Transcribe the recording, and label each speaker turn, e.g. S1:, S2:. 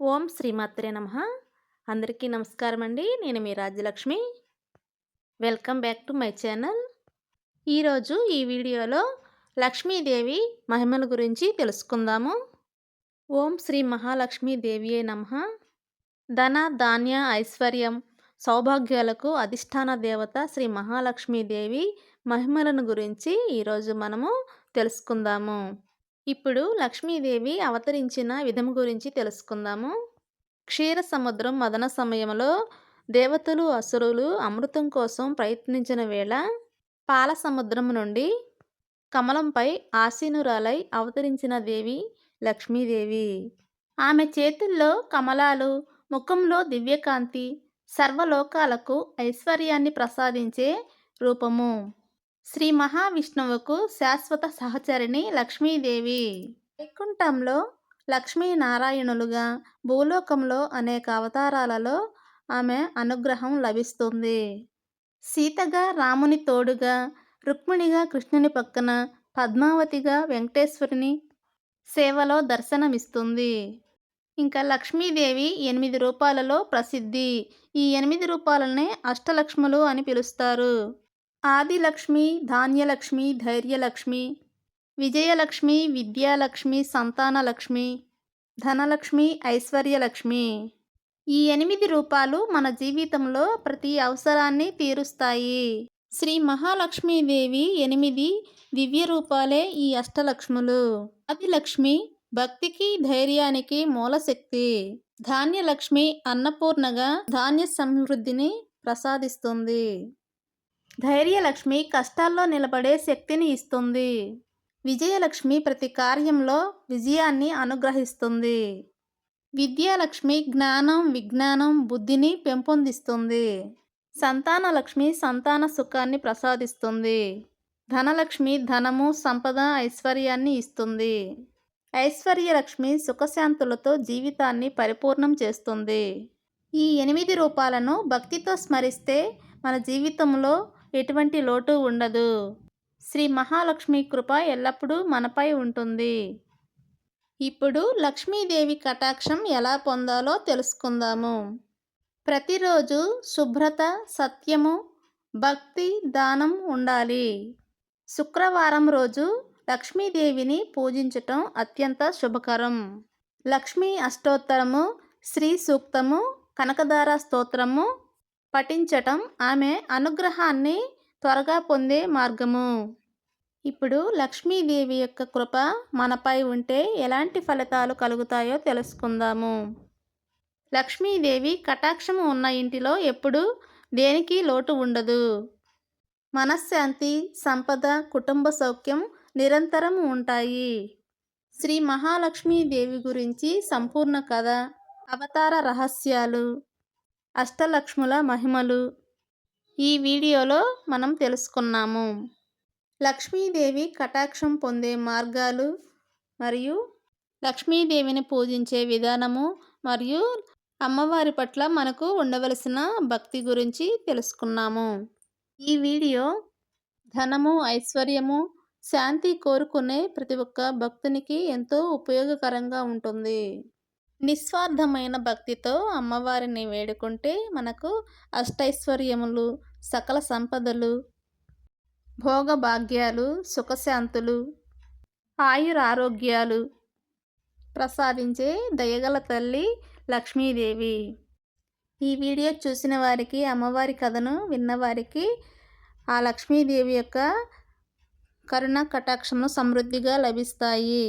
S1: ఓం శ్రీమాత్రే నమ. అందరికీ నమస్కారం అండి నేను మీ Rajyalakshmi. Welcome back to my channel. ఈరోజు ఈ వీడియోలో లక్ష్మీదేవి మహిమల గురించి తెలుసుకుందాము. ఓం శ్రీ మహాలక్ష్మీదేవియే నమ. ధన ధాన్య ఐశ్వర్యం సౌభాగ్యాలకు అధిష్టాన దేవత శ్రీ మహాలక్ష్మీదేవి మహిమలను గురించి ఈరోజు మనము తెలుసుకుందాము. ఇప్పుడు లక్ష్మీదేవి అవతరించిన విధం గురించి తెలుసుకుందాము. క్షీర సముద్రం మదన సమయంలో దేవతలు అసురులు అమృతం కోసం ప్రయత్నించిన వేళ పాల సముద్రం నుండి కమలంపై ఆసీనురాలై అవతరించిన దేవి లక్ష్మీదేవి. ఆమె చేతుల్లో కమలాలు ముఖంలో దివ్యకాంతి సర్వలోకాలకు ఐశ్వర్యాన్ని ప్రసాదించే రూపము. శ్రీ మహావిష్ణువుకు శాశ్వత సహచరిణి లక్ష్మీదేవి. వైకుంఠంలో లక్ష్మీనారాయణులుగా భూలోకంలో అనేక అవతారాలలో ఆమె అనుగ్రహం లభిస్తుంది. సీతగా రాముని తోడుగా రుక్మిణిగా కృష్ణుని పక్కన పద్మావతిగా వెంకటేశ్వరుని సేవలో దర్శనమిస్తుంది. ఇంకా లక్ష్మీదేవి ఎనిమిది రూపాలలో ప్రసిద్ధి. ఈ ఎనిమిది రూపాలనే అష్టలక్ష్ములు అని పిలుస్తారు. ఆదిలక్ష్మి ధాన్యలక్ష్మి ధైర్యలక్ష్మి విజయలక్ష్మి విద్యాలక్ష్మి సంతానలక్ష్మి ధనలక్ష్మి ఐశ్వర్యలక్ష్మి. ఈ ఎనిమిది రూపాలు మన జీవితంలో ప్రతి అవసరాన్ని తీరుస్తాయి. శ్రీ మహాలక్ష్మీదేవి ఎనిమిది దివ్య రూపాలే ఈ అష్టలక్ష్ములు. ఆదిలక్ష్మి భక్తికి ధైర్యానికి మూలశక్తి. ధాన్యలక్ష్మి అన్నపూర్ణగా ధాన్య సమృద్ధిని ప్రసాదిస్తుంది. ధైర్యలక్ష్మి కష్టాల్లో నిలబడే శక్తిని ఇస్తుంది. విజయలక్ష్మి ప్రతి కార్యంలో విజయాన్ని అనుగ్రహిస్తుంది. విద్యాలక్ష్మి జ్ఞానం విజ్ఞానం బుద్ధిని పెంపొందిస్తుంది. సంతానలక్ష్మి సంతాన సుఖాన్ని ప్రసాదిస్తుంది. ధనలక్ష్మి ధనము సంపద ఐశ్వర్యాన్ని ఇస్తుంది. ఐశ్వర్యలక్ష్మి సుఖశాంతులతో జీవితాన్ని పరిపూర్ణం చేస్తుంది. ఈ ఎనిమిది రూపాలను భక్తితో స్మరిస్తే మన జీవితంలో ఎటువంటి లోటు ఉండదు. శ్రీ మహాలక్ష్మి కృప ఎల్లప్పుడూ మనపై ఉంటుంది. ఇప్పుడు లక్ష్మీదేవి కటాక్షం ఎలా పొందాలో తెలుసుకుందాము. ప్రతిరోజు శుభ్రత సత్యము భక్తి దానం ఉండాలి. శుక్రవారం రోజు లక్ష్మీదేవిని పూజించటం అత్యంత శుభకరం. లక్ష్మీ అష్టోత్తరము శ్రీ సూక్తము కనకదార స్తోత్రము పఠించటం ఆమె అనుగ్రహాన్ని త్వరగా పొందే మార్గము. ఇప్పుడు లక్ష్మీదేవి యొక్క కృప మనపై ఉంటే ఎలాంటి ఫలితాలు కలుగుతాయో తెలుసుకుందాము. లక్ష్మీదేవి కటాక్షము ఉన్న ఇంటిలో ఎప్పుడు దేనికి లోటు ఉండదు. మనశ్శాంతి సంపద కుటుంబ సౌఖ్యం నిరంతరం ఉంటాయి. శ్రీ మహాలక్ష్మీదేవి గురించి సంపూర్ణ కథ అవతార రహస్యాలు అష్టలక్ష్ముల మహిమలు. ఈ వీడియోలో మనం తెలుసుకున్నాము. లక్ష్మీదేవి కటాక్షం పొందే మార్గాలు మరియు లక్ష్మీదేవిని పూజించే విధానము మరియు అమ్మవారి పట్ల మనకు ఉండవలసిన భక్తి గురించి తెలుసుకున్నాము. ఈ వీడియో ధనము ఐశ్వర్యము శాంతి కోరుకునే ప్రతి ఒక్క భక్తునికి ఎంతో ఉపయోగకరంగా ఉంటుంది. నిస్వార్థమైన భక్తితో అమ్మవారిని వేడుకుంటే మనకు అష్టైశ్వర్యములు సకల సంపదలు భోగభాగ్యాలు సుఖశాంతులు ఆయురారోగ్యాలు ప్రసాదించే దయగల తల్లి లక్ష్మీదేవి. ఈ వీడియో చూసిన వారికి అమ్మవారి కథను విన్నవారికి ఆ లక్ష్మీదేవి యొక్క కరుణ కటాక్షము సమృద్ధిగా లభిస్తాయి.